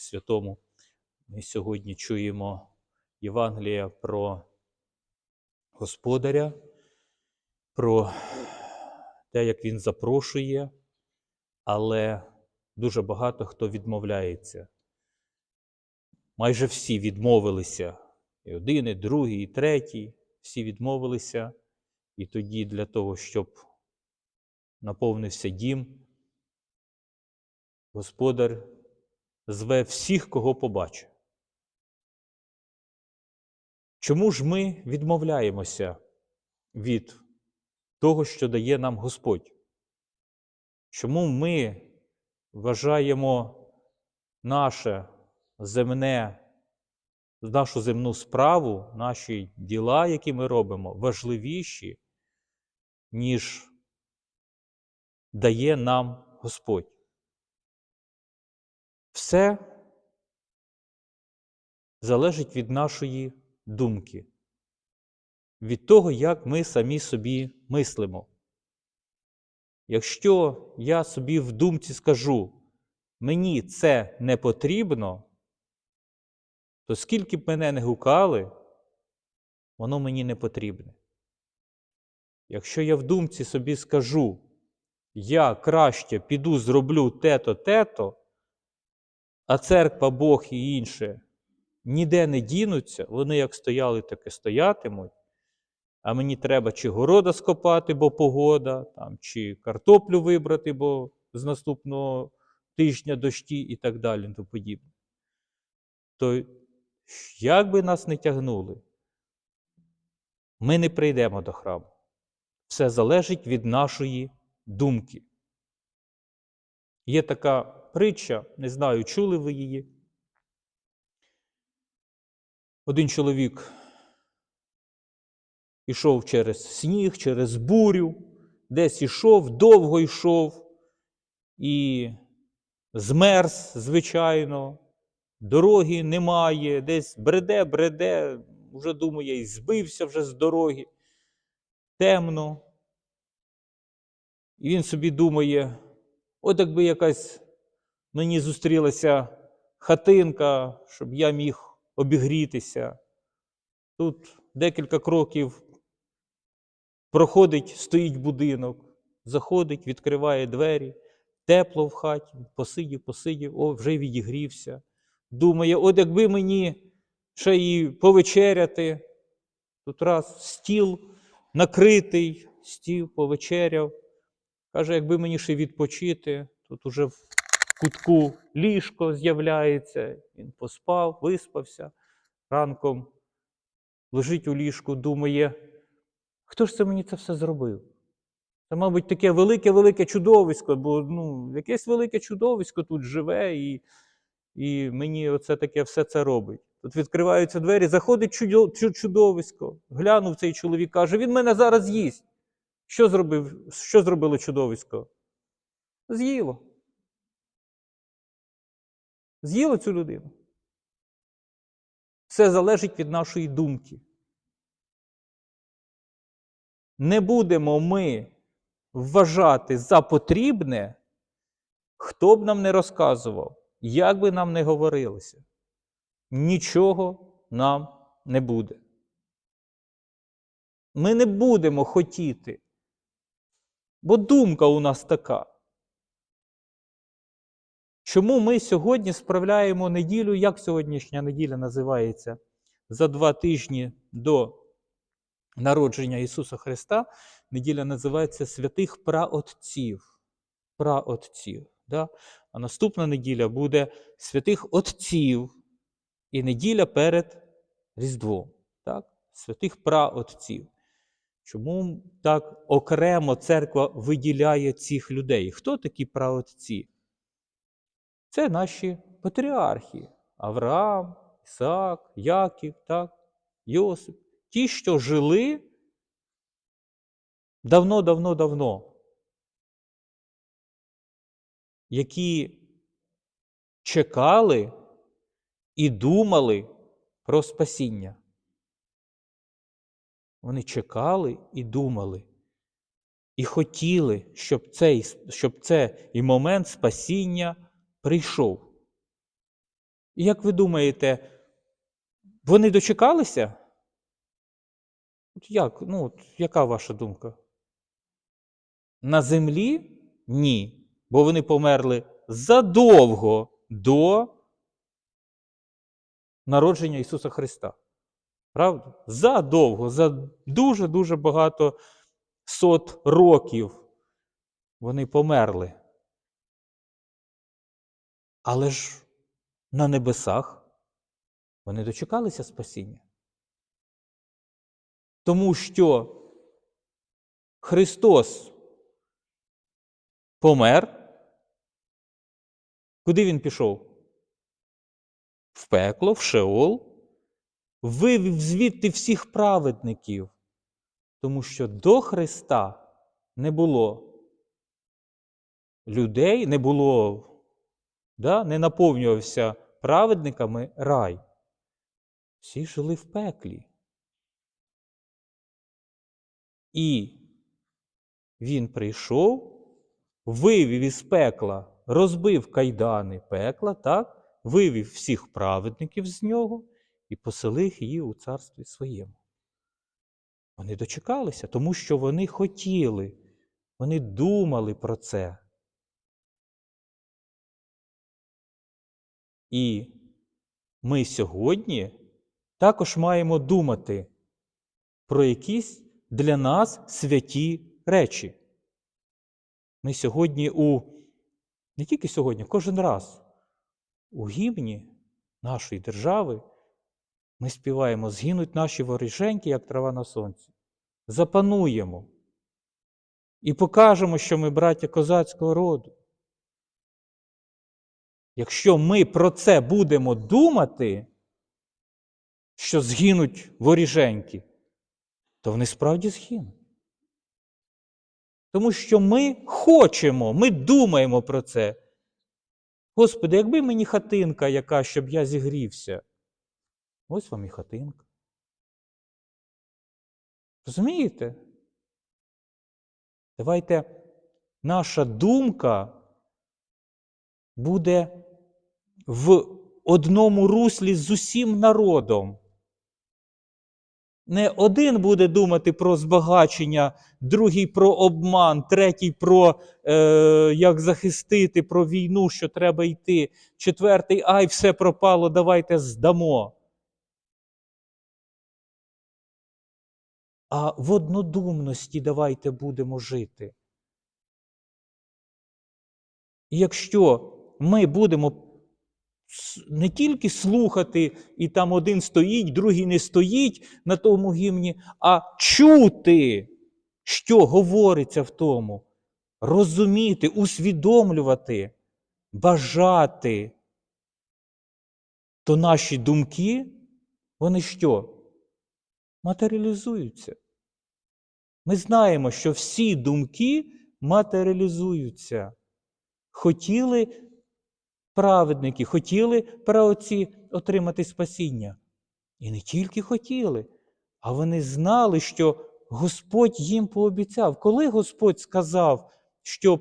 Святому ми сьогодні чуємо Євангелія про Господаря, про те, як Він запрошує, але дуже багато хто відмовляється. Майже всі відмовилися. І один, і другий, і третій. Всі відмовилися. І тоді для того, щоб наповнився дім, Господар зве всіх, кого побачить. Чому ж ми відмовляємося від того, що дає нам Господь? Чому ми вважаємо наше земне, нашу земну справу, наші діла, які ми робимо, важливіші, ніж дає нам Господь? Все залежить від нашої думки, від того, як ми самі собі мислимо. Якщо я собі в думці скажу, мені це не потрібно, то скільки б мене не гукали, воно мені не потрібне. Якщо я в думці собі скажу, я краще піду зроблю те-то, те-то, а церква, Бог і інше ніде не дінуться, вони як стояли, так і стоятимуть. А мені треба чи города скопати, бо погода, там, чи картоплю вибрати, бо з наступного тижня дощі і так далі. тому подібне. То як би нас не тягнули, ми не прийдемо до храму. Все залежить від нашої думки. Є така притча, не знаю, чули ви її. Один чоловік ішов через сніг, через бурю, десь ішов, довго йшов і змерз, звичайно, дороги немає, десь бреде, бреде, вже думає, і збився вже з дороги, темно. І він собі думає, от якби якась мені зустрілася хатинка, щоб я міг обігрітися. Тут декілька кроків проходить, стоїть будинок, заходить, відкриває двері, тепло в хаті, посидів, посидів, о, вже відігрівся. Думає, от якби мені ще і повечеряти, тут раз стіл накритий, стіл повечеряв. Каже, якби мені ще відпочити, тут уже кутку ліжко з'являється, він поспав, виспався. Ранком лежить у ліжку, думає, хто ж це мені це все зробив? Це, мабуть, таке велике-велике чудовисько, бо ну, якесь велике чудовисько тут живе, і і мені оце таке все це робить. Тут відкриваються двері, заходить чудовисько. Глянув цей чоловік, каже, він мене зараз з'їсть. Що зробив, що зробило чудовисько? З'їло. З'їло цю людину. Все залежить від нашої думки. Не будемо ми вважати за потрібне, хто б нам не розказував, як би нам не говорилося. Нічого нам не буде. Ми не будемо хотіти, бо думка у нас така. Чому ми сьогодні справляємо неділю, як сьогоднішня неділя називається? За два тижні до народження Ісуса Христа неділя називається святих праотців. Праотців. Да? А наступна неділя буде святих Отців і неділя перед Різдвом. Так? Святих праотців. Чому так окремо церква виділяє цих людей? Хто такі праотці? Це наші патріархи Авраам, Ісаак, Яків, так, Йосип. Ті, що жили давно-давно-давно, які чекали і думали про спасіння. Вони чекали і думали, і хотіли, щоб цей, щоб цей момент спасіння прийшов. І як ви думаєте, вони дочекалися? От Як? Ну, от яка ваша думка? На землі? Ні. Бо вони померли задовго до народження Ісуса Христа. Правда? Задовго, за дуже-дуже багато сот років вони померли. Але ж на небесах вони дочекалися спасіння. Тому що Христос помер. Куди він пішов? В пекло, в Шеол, вивів звідти всіх праведників, тому що до Христа не було людей, не було, да, не наповнювався праведниками рай. Всі жили в пеклі. І він прийшов, вивів із пекла, розбив кайдани пекла, так, вивів всіх праведників з нього і поселив її у царстві своєму. Вони дочекалися, тому що вони хотіли, вони думали про це. І ми сьогодні також маємо думати про якісь для нас святі речі. Ми сьогодні у, не тільки сьогодні, кожен раз у гімні нашої держави ми співаємо згинуть наші воріженьки, як трава на сонці. Запануємо і покажемо, що ми браття козацького роду. Якщо ми про це будемо думати, що згинуть воріженьки, то вони справді згинуть. Тому що ми хочемо, ми думаємо про це. Господи, якби мені хатинка яка, щоб я зігрівся. Ось вам і хатинка. Розумієте? Давайте наша думка буде в одному руслі з усім народом. Не один буде думати про збагачення, другий про обман, третій про е, як захистити, про війну, що треба йти, четвертий ай, все пропало, давайте здамо. А в однодумності давайте будемо жити. І якщо ми будемо не тільки слухати, і там один стоїть, другий не стоїть на тому гімні, а чути, що говориться в тому, розуміти, усвідомлювати, бажати, то наші думки, вони що? Матеріалізуються. Ми знаємо, що всі думки матеріалізуються. Хотіли праведники хотіли праотці отримати спасіння. І не тільки хотіли, а вони знали, що Господь їм пообіцяв. Коли Господь сказав, що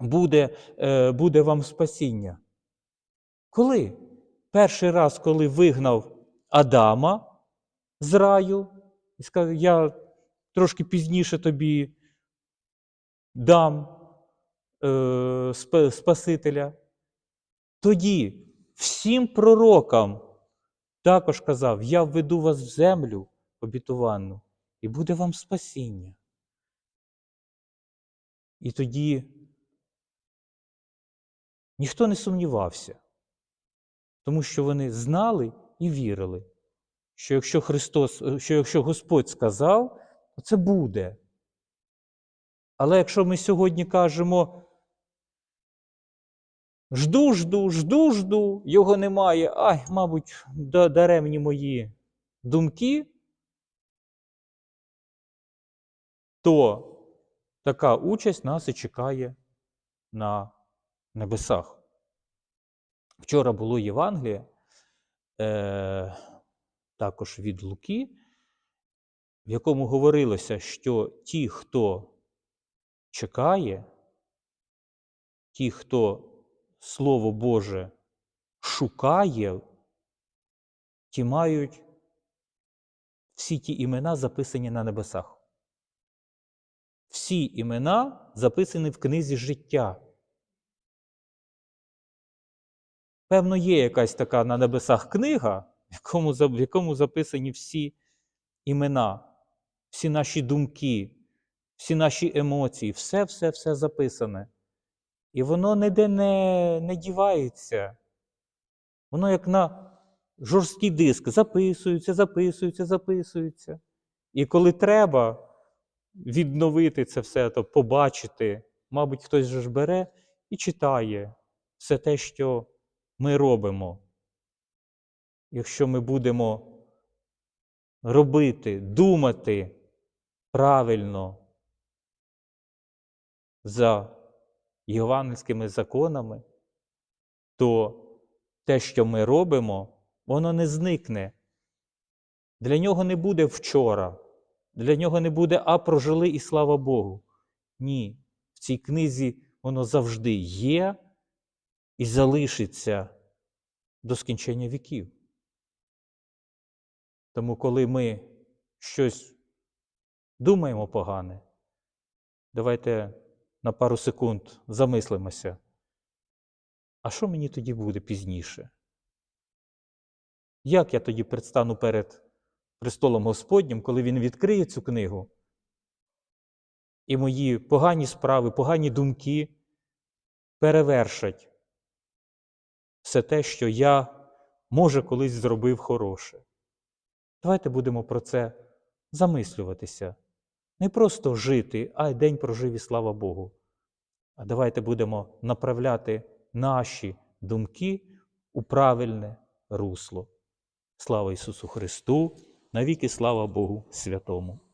буде, е, буде вам спасіння? Коли? Перший раз, коли вигнав Адама з раю, і сказав, я трошки пізніше тобі дам е, Спасителя. Тоді всім пророкам також казав: Я введу вас в землю обітованну, і буде вам спасіння. І тоді ніхто не сумнівався, тому що вони знали і вірили, що якщо Христос, що якщо Господь сказав, то це буде. Але якщо ми сьогодні кажемо, Жду, жду, жду, жду, його немає. Ай, мабуть, даремні мої думки, то така участь нас і чекає на небесах. Вчора було Євангеліє, е, також від Луки, в якому говорилося, що ті, хто чекає, ті, хто Слово Боже шукає, ті мають всі ті імена записані на небесах. Всі імена записані в книзі життя. Певно, є якась така на небесах книга, в якому, в якому записані всі імена, всі наші думки, всі наші емоції, все, все, все записане. І воно ніде не, не дівається. Воно як на жорсткий диск записується, записується, записується. І коли треба відновити це все, то побачити, мабуть, хтось же ж бере і читає все те, що ми робимо. Якщо ми будемо робити, думати правильно за євангельськими законами, то те, що ми робимо, воно не зникне. Для нього не буде вчора, для нього не буде а прожили і слава Богу. Ні. В цій книзі воно завжди є і залишиться до скінчення віків. Тому, коли ми щось думаємо погане, давайте на пару секунд замислимося. А що мені тоді буде пізніше? Як я тоді предстану перед престолом Господнім, коли він відкриє цю книгу? І мої погані справи, погані думки перевершать все те, що я, може, колись зробив хороше. Давайте будемо про це замислюватися. Не просто жити, а й день прожив і слава Богу. А давайте будемо направляти наші думки у правильне русло. Слава Ісусу Христу! Навіки слава Богу Святому!